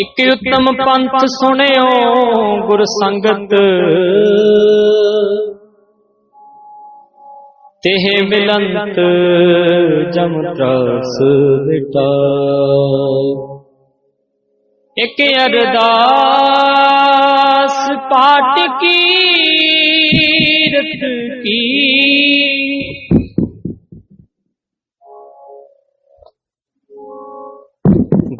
ਇੱਕ ਉਤਮ ਪੰਥ ਸੁਣਿਓ, ਗੁਰ ਸੰਗਤ। ਤੇਹ ਮਿਲੰਤ ਜਮ ਤਰਾਸ ਬਿਟਾ ਇਕ ਅਰਦਾਸ ਪਾਠ ਕੀਰਤ ਕੀ।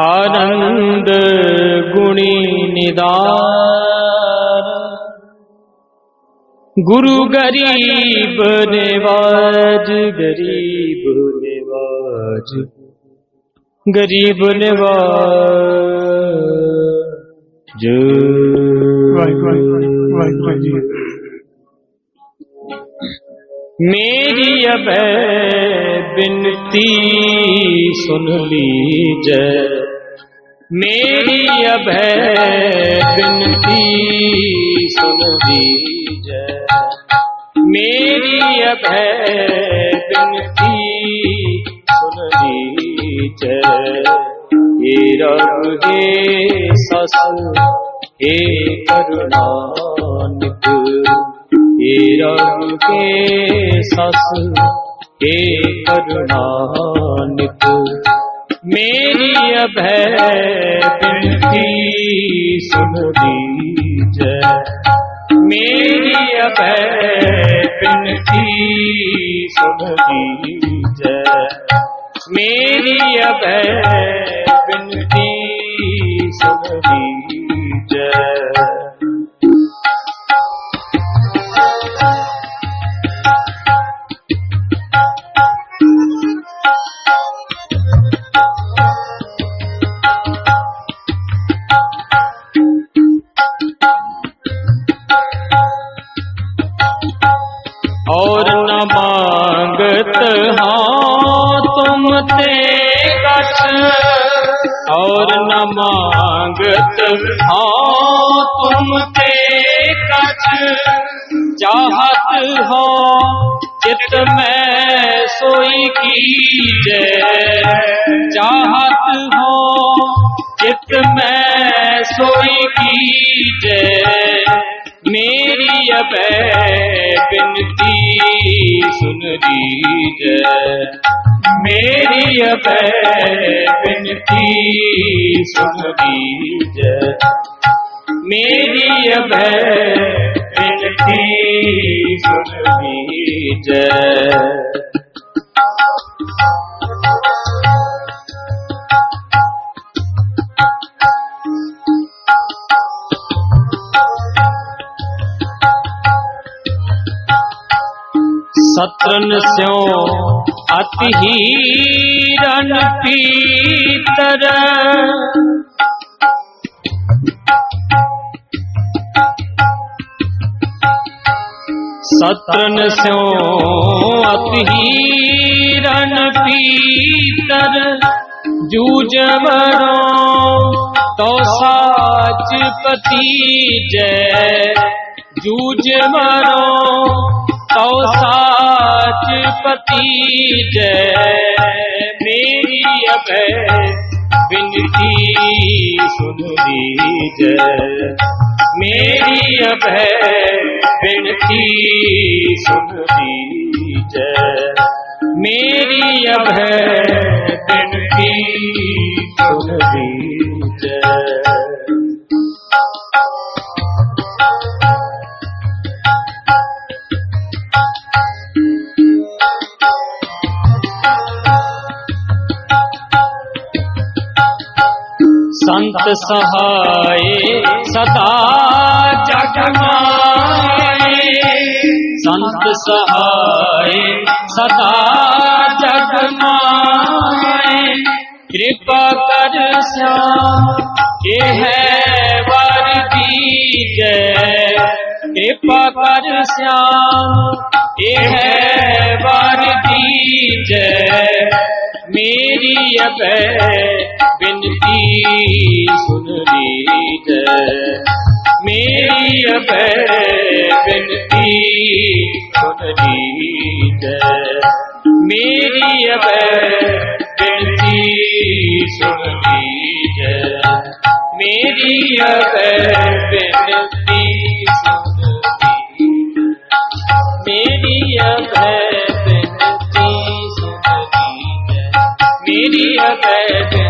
ਆਨੰਦ ਗੁਣੀ ਨਿਦਾਨ। ਗੁਰੂ ਗਰੀਬ ਨਿਵਾਜ ਗਰੀਬ ਨਿਵਾਜ ਗਰੀਬ ਨਿਵਾਜ। ਵਾਹਿਗੁਰੂ ਜੀ। ਮੇਰੀ ਅਬੈ ਬਿਨਤੀ ਸੁਨ ਲੀਜੈ। ਮੇਰੀ ਅਬੈ ਬਿਨਤੀ ਸੁਨ ਲੀਜੈ। ਮੇਰੀ ਅਬੈ ਬਿਨਤੀ ਸੁਨ ਲੀਜੈ। ਏ ਰਬ ਦੇ ਸਸ ਏ ਕਰੁਣਾਨਿਕ। ਏ ਰਬ ਕੇ ਸਸ ਏ ਕਰੁਣਾਨਿਕ। ਮੇਰੀ ਅਭੈ ਬਿਨਤੀ ਸੁਣ ਲੀਜੈ। ਮੇਰੀ ਅਭੈ ਬਿਨਤੀ ਸੁਣ ਲੀਜੈ। ਮੇਰੀ ਅਭੈ ਬਿਨਤੀ ਸੁਣ ਲੀਜੈ। और न मांगत हाँ तुम ते कछ और न मांगत हाँ तुम ते कछ चाहत हो चित में सोई कीजे चाहत हो चित में सोई कीजे मेरी अबे बिनती सुन लीजै मेरी अबे बिनती सुन लीजै मेरी अबे बिनती सुन लीजै ਸਤਰਨ ਸਿਉ, ਅਤਿ ਹੀਰਨ ਪੀਤਰ ਸਤਰਨ ਸਿਉ, ਅਤਿ ਹੀਰਨ ਪੀਤਰ ਜੂਜਵਰੋ ਤੋ ਸਾਚ ਪਤੀ ਜੈ। ਜੂਜਵਰੋ ਤੋ ਸਾਚ ਪਤੀ ਜੈ ਮੇਰੀ ਅਭੈ ਬਿਨਤੀ ਸੁਨ ਲੀਜੈ ਮੇਰੀ ਅਭੈ ਬਿਨਤੀ ਸੁਨ ਲੀਜੈ ਮੇਰੀ ਅਭੈ ਬਿਨਤੀ ਸੁਨ ਲੀਜੈ ਸੰਤ ਸਹਾਏ, ਸਦਾ ਜਗ ਮਾਏ। ਸੰਤ ਸਹਾਏ, ਸਦਾ ਜਗ ਮਾਏ। ਕਿਰਪਾ ਕਰ ਸਿਆਮ ਇਹ ਹੈ ਵਾਰ ਦੀ ਜੈ ਕਿਰਪਾ ਕਰ ਸਿਆ ਇਹ ਹੈ ਵਾਰ ਦੀ ਜੈ ਮੇਰੀ ਅਬੈ සුනීත මේ අප වෙනති සුනීත මේ අප වෙනති සුනීත මේ අප වෙනති मेरिया बैठती मेरिया बैठ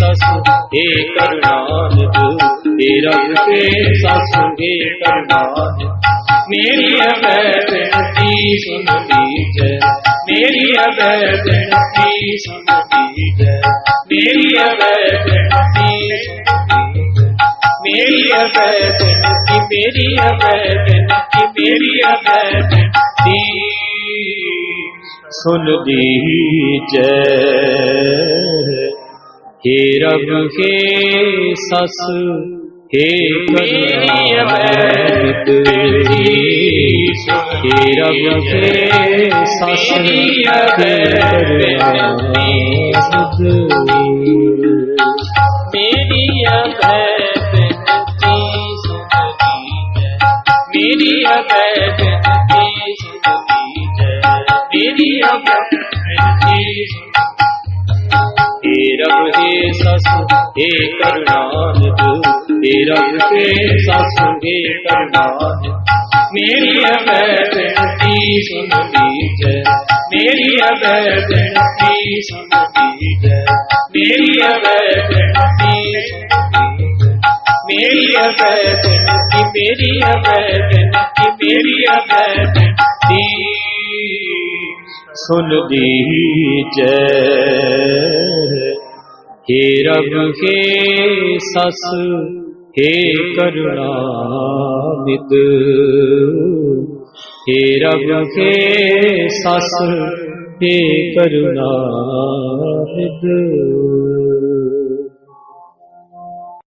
हे सस हे करुणानिध हे रब हे सस हे करुणानिध मेरी अबै बिनती सुन लीजै मेरी अबै बिनती सुन लीजै मेरी अबै बिनती सुन लीजै मेरी अबै बिनती मेरी अबै बिनती मेरी अबै बिनती सुन लीजै हे रब हे सस हे करुणानिध हे रब हे सस हे करुणानिध मेरी अभय बिनती सुन लीजै मेरी अभय बिनती सुन लीजै मेरी अभय रब हे सस हे करुणानिध हे रब हे सस हे करुणानिध मेरी अभय बिनती सुन लीजै मेरी अभय बिनती सुन लीजै मेरी अभय बिनती सुन लीजै मेरी अभय बिनती मेरी अभय बिनती मेरी अभय बिनती सुन लीजै हे रब हे सस हे करुणानिध हे रब हे सस हे करुणानिध